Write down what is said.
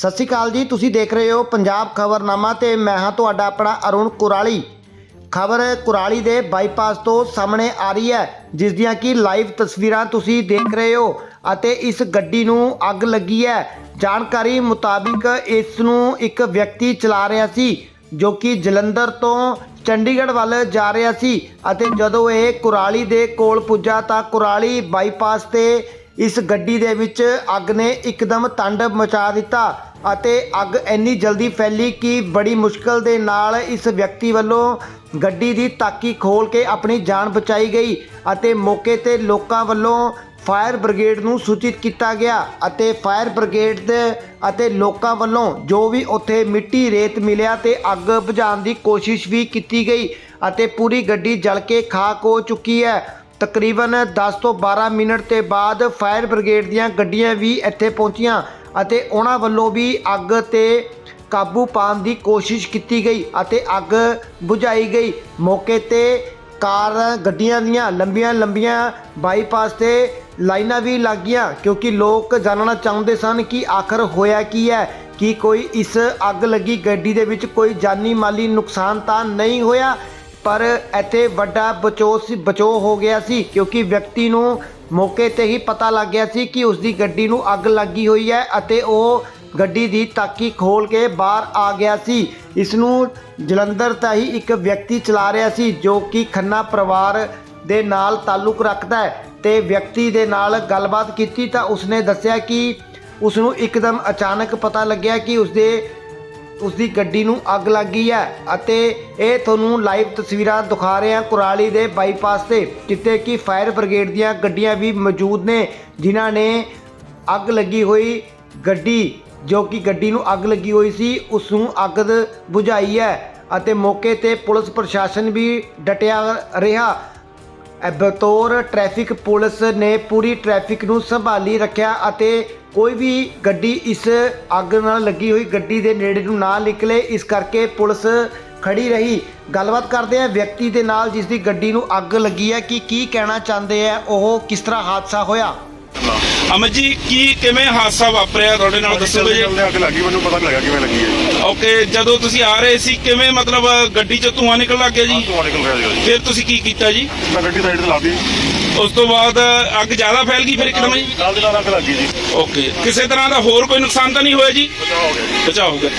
ਸਤਿ ਸ਼੍ਰੀ ਅਕਾਲ ਜੀ, ਤੁਸੀਂ ਦੇਖ ਰਹੇ ਹੋ ਪੰਜਾਬ ਖਬਰਨਾਮਾ ਤੇ ਮੈਂ ਹਾਂ ਤੁਹਾਡਾ ਆਪਣਾ ਅਰੁਣ ਕੁਰਾਲੀ। ਖਬਰ ਕੁਰਾਲੀ ਦੇ ਬਾਈਪਾਸ ਤੋਂ ਸਾਹਮਣੇ ਆ ਰਹੀ ਹੈ, ਜਿਸ ਦੀਆਂ ਕਿ ਲਾਈਵ ਤਸਵੀਰਾਂ ਤੁਸੀਂ ਦੇਖ ਰਹੇ ਹੋ ਅਤੇ ਇਸ ਗੱਡੀ ਨੂੰ ਅੱਗ ਲੱਗੀ ਹੈ। ਜਾਣਕਾਰੀ ਮੁਤਾਬਿਕ ਇਸ ਨੂੰ ਇੱਕ ਵਿਅਕਤੀ ਚਲਾ ਰਿਹਾ ਸੀ, ਜੋ ਕਿ ਜਲੰਧਰ ਤੋਂ ਚੰਡੀਗੜ੍ਹ ਵੱਲ ਜਾ ਰਿਹਾ ਸੀ ਅਤੇ ਜਦੋਂ ਇਹ ਕੁਰਾਲੀ ਦੇ ਕੋਲ ਪੁੱਜਾ ਤਾਂ ਕੁਰਾਲੀ ਬਾਈਪਾਸ ਤੇ ਇਸ ਗੱਡੀ ਦੇ ਵਿੱਚ ਅੱਗ ਨੇ ਇੱਕਦਮ ਤਾਂਡਵ ਮਚਾ ਦਿੱਤਾ। ਅਤੇ ਅੱਗ ਇੰਨੀ ਜਲਦੀ ਫੈਲੀ ਕਿ ਬੜੀ ਮੁਸ਼ਕਲ ਦੇ ਨਾਲ ਇਸ ਵਿਅਕਤੀ ਵੱਲੋਂ ਗੱਡੀ ਦੀ ਤਾਕੀ ਖੋਲ ਕੇ ਆਪਣੀ ਜਾਨ ਬਚਾਈ ਗਈ ਅਤੇ ਮੌਕੇ ਤੇ ਲੋਕਾਂ ਵੱਲੋਂ ਫਾਇਰ ਬ੍ਰਿਗੇਡ ਨੂੰ ਸੂਚਿਤ ਕੀਤਾ ਗਿਆ ਅਤੇ ਫਾਇਰ ਬ੍ਰਿਗੇਡ ਦੇ ਅਤੇ ਲੋਕਾਂ ਵੱਲੋਂ ਜੋ ਵੀ ਉੱਥੇ ਮਿੱਟੀ ਰੇਤ ਮਿਲਿਆ ਤੇ ਅੱਗ ਬੁਝਾਉਣ ਦੀ ਕੋਸ਼ਿਸ਼ ਵੀ ਕੀਤੀ ਗਈ ਅਤੇ ਪੂਰੀ ਗੱਡੀ ਜਲ ਕੇ ਖਾਕ ਹੋ ਚੁੱਕੀ ਹੈ। ਤਕਰੀਬਨ 10 ਤੋਂ 12 ਮਿੰਟ ਤੇ ਬਾਅਦ ਫਾਇਰ ਬ੍ਰਿਗੇਡ ਦੀਆਂ ਗੱਡੀਆਂ ਵੀ ਇੱਥੇ ਪਹੁੰਚੀਆਂ ਅਤੇ ਉਹਨਾਂ ਵੱਲੋਂ ਵੀ ਅੱਗ ਤੇ ਕਾਬੂ ਪਾਉਣ ਦੀ ਕੋਸ਼ਿਸ਼ ਕੀਤੀ ਗਈ ਅਤੇ ਅੱਗ ਬੁਝਾਈ ਗਈ। ਮੌਕੇ ਤੇ ਕਾਰ ਗੱਡੀਆਂ ਦੀਆਂ ਲੰਬੀਆਂ ਲੰਬੀਆਂ ਬਾਈਪਾਸ ਤੇ ਲਾਈਨਾਂ ਵੀ ਲੱਗੀਆਂ ਕਿਉਂਕਿ ਲੋਕ ਜਾਣਨਾ ਚਾਹੁੰਦੇ ਸਨ ਕਿ ਆਖਰ ਹੋਇਆ ਕੀ ਹੈ, ਕਿ ਕੋਈ ਇਸ ਅੱਗ ਲੱਗੀ ਗੱਡੀ ਦੇ ਵਿੱਚ ਕੋਈ ਜਾਨੀ ਮਾਲੀ ਨੁਕਸਾਨ ਤਾਂ ਨਹੀਂ ਹੋਇਆ। ਪਰ ਇੱਥੇ ਵੱਡਾ ਬਚੋ ਸੀ, ਬਚੋ ਹੋ ਗਿਆ ਸੀ ਕਿਉਂਕਿ ਵਿਅਕਤੀ ਨੂੰ ਮੌਕੇ ਤੇ ਹੀ ਪਤਾ ਲੱਗ ਗਿਆ ਸੀ ਕਿ ਉਸ ਦੀ ਗੱਡੀ ਨੂੰ ਅੱਗ ਲੱਗੀ ਹੋਈ ਹੈ ਅਤੇ ਉਹ ਗੱਡੀ ਦੀ ਤਾਕੀ ਖੋਲ ਕੇ ਬਾਹਰ ਆ ਗਿਆ ਸੀ। ਇਸ ਨੂੰ ਜਲੰਧਰ ਦਾ ਹੀ ਇੱਕ ਵਿਅਕਤੀ ਚਲਾ ਰਿਹਾ ਸੀ ਜੋ ਕਿ ਖੰਨਾ ਪਰਿਵਾਰ ਦੇ ਨਾਲ ਤਾਲੁਕ ਰੱਖਦਾ ਹੈ ਤੇ ਵਿਅਕਤੀ ਦੇ ਨਾਲ ਗੱਲਬਾਤ ਕੀਤੀ ਤਾਂ ਉਸਨੇ ਦੱਸਿਆ ਕਿ ਉਸ ਨੂੰ ਇੱਕਦਮ ਅਚਾਨਕ ਪਤਾ ਲੱਗਿਆ ਕਿ ਉਸਦੇ ਉਸ ਦੀ ਗੱਡੀ ਨੂੰ ਅੱਗ ਲੱਗ ਗਈ ਹੈ ਅਤੇ ਇਹ ਤੁਹਾਨੂੰ ਲਾਈਵ ਤਸਵੀਰਾਂ ਦਿਖਾ ਰਹੇ ਹਾਂ ਕੁਰਾਲੀ ਦੇ ਬਾਈਪਾਸ ਤੇ, ਜਿੱਥੇ ਕਿ ਫਾਇਰ ਬ੍ਰਿਗੇਡ ਦੀਆਂ ਗੱਡੀਆਂ ਵੀ ਮੌਜੂਦ ਨੇ, ਜਿਨ੍ਹਾਂ ਨੇ ਅੱਗ ਲੱਗੀ ਹੋਈ ਗੱਡੀ, ਜੋ ਕਿ ਗੱਡੀ ਨੂੰ ਅੱਗ ਲੱਗੀ ਹੋਈ ਸੀ ਉਸ ਨੂੰ ਅੱਗ ਬੁਝਾਈ ਹੈ ਅਤੇ ਮੌਕੇ ਤੇ ਪੁਲਿਸ ਪ੍ਰਸ਼ਾਸਨ ਵੀ ਡਟਿਆ ਰਿਹਾ। ਬਤੌਰ ਟ੍ਰੈਫਿਕ ਪੁਲਿਸ ਨੇ ਪੂਰੀ ਟ੍ਰੈਫਿਕ ਨੂੰ ਸੰਭਾਲੀ ਰੱਖਿਆ ਅਤੇ ਕੋਈ ਵੀ ਗੱਡੀ ਇਸ ਅੱਗ ਨਾਲ ਲੱਗੀ ਹੋਈ ਗੱਡੀ ਦੇ ਨੇੜੇ ਨੂੰ ਨਾ ਨਿਕਲੇ, ਇਸ ਕਰਕੇ ਪੁਲਿਸ ਖੜੀ ਰਹੀ। ਗੱਲਬਾਤ ਕਰਦੇ ਆ ਵਿਅਕਤੀ ਦੇ ਨਾਲ ਜਿਸ ਦੀ ਗੱਡੀ ਨੂੰ ਅੱਗ ਲੱਗੀ ਹੈ, ਕਿ ਕੀ ਕਹਿਣਾ ਚਾਹੁੰਦੇ ਆ ਉਹ ਕਿਸ ਤਰ੍ਹਾਂ ਹਾਦਸਾ ਹੋਇਆ? ਅਮਰ ਜੀ ਕੀ ਕਿਵੇਂ ਹਾਦਸਾ ਵਾਪਰਿਆ? ਤੁਹਾਡੇ ਨਾਲ ਦੱਸੋਗੇ ਜੀ? ਚੱਲਦੇ ਅੱਗ ਲੱਗੀ ਮੈਨੂੰ ਪਤਾ ਲੱਗਾ ਕਿਵੇਂ ਲੱਗੀ ਹੈ ਓਕੇ ਜਦੋਂ ਤੁਸੀਂ ਆ ਰਹੇ ਸੀ ਕਿਵੇਂ ਮਤਲਬ ਗੱਡੀ 'ਚ ਧੂਆਂ ਨਿਕਲ ਲੱਗ ਗਿਆ ਜੀ? ਧੂਆਂ ਨਿਕਲ ਰਿਹਾ ਸੀਗਾ ਜੀ ਫਿਰ ਤੁਸੀਂ ਕੀ ਕੀਤਾ ਜੀ? ਮੈਂ ਗੱਡੀ ਸਾਈਡ ਤੇ ਲਾਦੀ ਉਸ ਤੋਂ ਬਾਅਦ ਅੱਗ ਜ਼ਿਆਦਾ ਫੈਲ ਗਈ ਫਿਰ ਇੱਕਦਮ ਜੀ ਨਾਲ ਦੀ ਨਾਲ ਅੱਗ ਲੱਗੀ ਜੀ। ਓਕੇ ਕਿਸੇ ਤਰ੍ਹਾਂ ਦਾ ਹੋਰ ਕੋਈ ਨੁਕਸਾਨ ਤਾਂ ਨਹੀਂ ਹੋਇਆ ਜੀ? ਬਚਾਅ ਹੋ ਗਿਆ ਜੀ। ਬਚਾਅ ਹੋ ਗਿਆ।